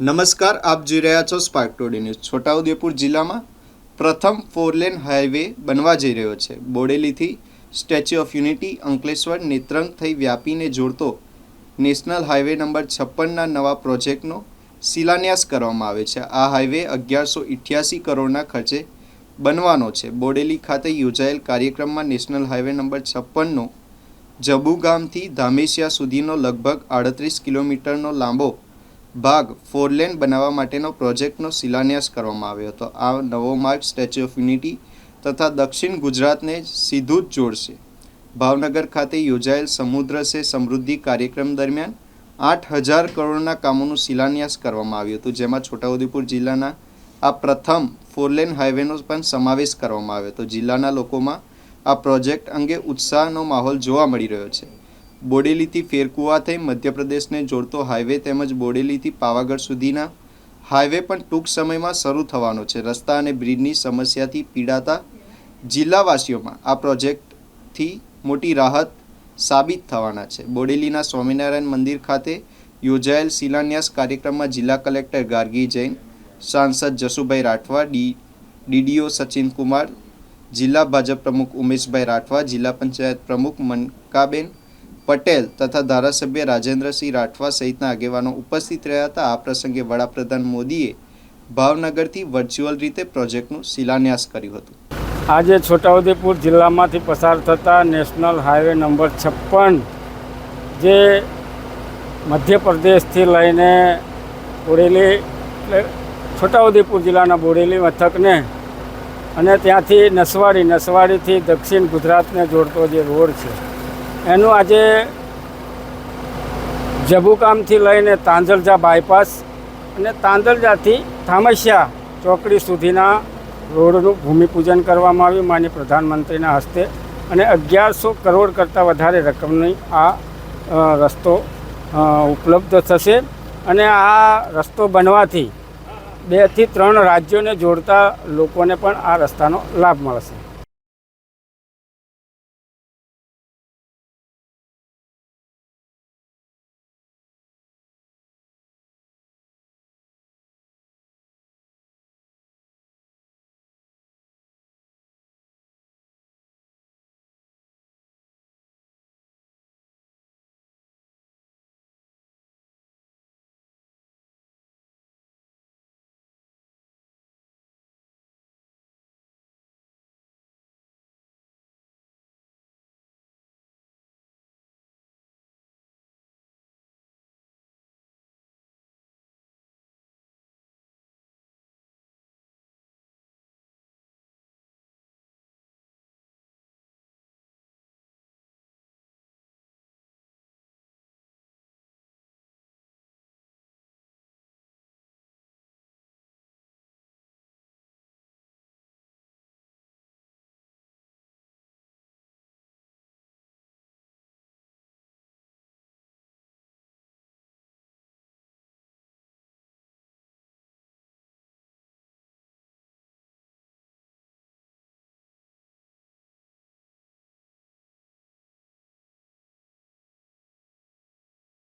નમસ્કાર, આપ જોઈ રહ્યા છો સ્પાર્ક ટોડી ન્યૂઝ છોટાઉદેપુર જિલ્લામાં પ્રથમ ફોરલેન હાઈવે બનવા જઈ રહ્યો છે. બોડેલીથી statue of unity Ankleshwar Netrang થઈ વ્યાપીને જોડતો નેશનલ હાઈવે નંબર છપ્પનના નવા પ્રોજેક્ટનો શિલાન્યાસ કરવામાં આવે છે. આ હાઈવે અગિયારસો ઇઠ્યાસી કરોડના ખર્ચે બનવાનો છે. બોડેલી ખાતે યોજાયેલ કાર્યક્રમમાં નેશનલ હાઈવે નંબર છપ્પનનો જબુ ગામથી ધામેશિયા સુધીનો લગભગ આડત્રીસ કિલોમીટરનો લાંબો ભાગ ફોર લેન બનાવવા માટેનો પ્રોજેક્ટનો શિલાન્યાસ કરવામાં આવ્યો હતો. આ નવો માર્ગ સ્ટેચ્યુ ઓફ યુનિટી તથા દક્ષિણ ગુજરાતને સીધું જ જોડશે. ભાવનગર ખાતે યોજાયેલ સમુદ્ર સે સમૃદ્ધિ કાર્યક્રમ દરમિયાન આઠ હજાર કરોડના કામોનું શિલાન્યાસ કરવામાં આવ્યું હતું, જેમાં છોટાઉદેપુર જિલ્લાના આ પ્રથમ ફોરલેન હાઈવેનો પણ સમાવેશ કરવામાં આવ્યો હતો. જિલ્લાના લોકોમાં આ પ્રોજેક્ટ અંગે ઉત્સાહનો માહોલ જોવા મળી રહ્યો છે. બોડેલીથી ફેરકુવા થઈ મધ્યપ્રદેશને જોડતો હાઈવે તેમજ બોડેલીથી પાવાગઢ સુધીના હાઈવે પણ ટૂંક સમયમાં શરૂ થવાનો છે. રસ્તા અને બ્રિજની સમસ્યાથી પીડાતા જિલ્લાવાસીઓમાં આ પ્રોજેક્ટથી મોટી રાહત સાબિત થવાના છે. બોડેલીના સ્વામિનારાયણ મંદિર ખાતે યોજાયેલ શિલાન્યાસ કાર્યક્રમમાં જિલ્લા કલેક્ટર ગાર્ગી જૈન, સાંસદ જસુભાઈ રાઠવા, ડી, ડીડીઓ સચિન કુમાર જિલ્લા ભાજપ પ્રમુખ ઉમેશભાઈ રાઠવા, જિલ્લા પંચાયત પ્રમુખ મનકાબેન પટેલ તથા ધારાસભ્ય રાજેન્દ્રસિંહ રાઠવા સહિતના આગેવાનો ઉપસ્થિત રહ્યા હતા. આ પ્રસંગે વડાપ્રધાન મોદીએ ભાવનગરથી વર્ચ્યુઅલ રીતે પ્રોજેક્ટનું શિલાન્યાસ કર્યું હતું. આજે છોટાઉદેપુર જિલ્લામાંથી પસાર થતા નેશનલ હાઈવે નંબર છપ્પન જે મધ્યપ્રદેશથી લઈને બોરેલી છોટાઉદેપુર જિલ્લાના બોરેલી મથકને અને ત્યાંથી નસવાડી, નસવાડીથી દક્ષિણ ગુજરાતને જોડતો જે રોડ છે એનું આજે જબુકામથી લઈને તાંજલજા બાયપાસ અને તાંજલજાથી થામસિયા ચોકડી સુધીના રોડનું ભૂમિપૂજન કરવામાં આવ્યું માન્ય પ્રધાનમંત્રીના હસ્તે. અને અગિયારસો કરોડ કરતાં વધારે રકમની આ રસ્તો ઉપલબ્ધ થશે. અને આ રસ્તો બનવાથી બેથી ત્રણ રાજ્યોને જોડતા લોકોને પણ આ રસ્તાનો લાભ મળશે.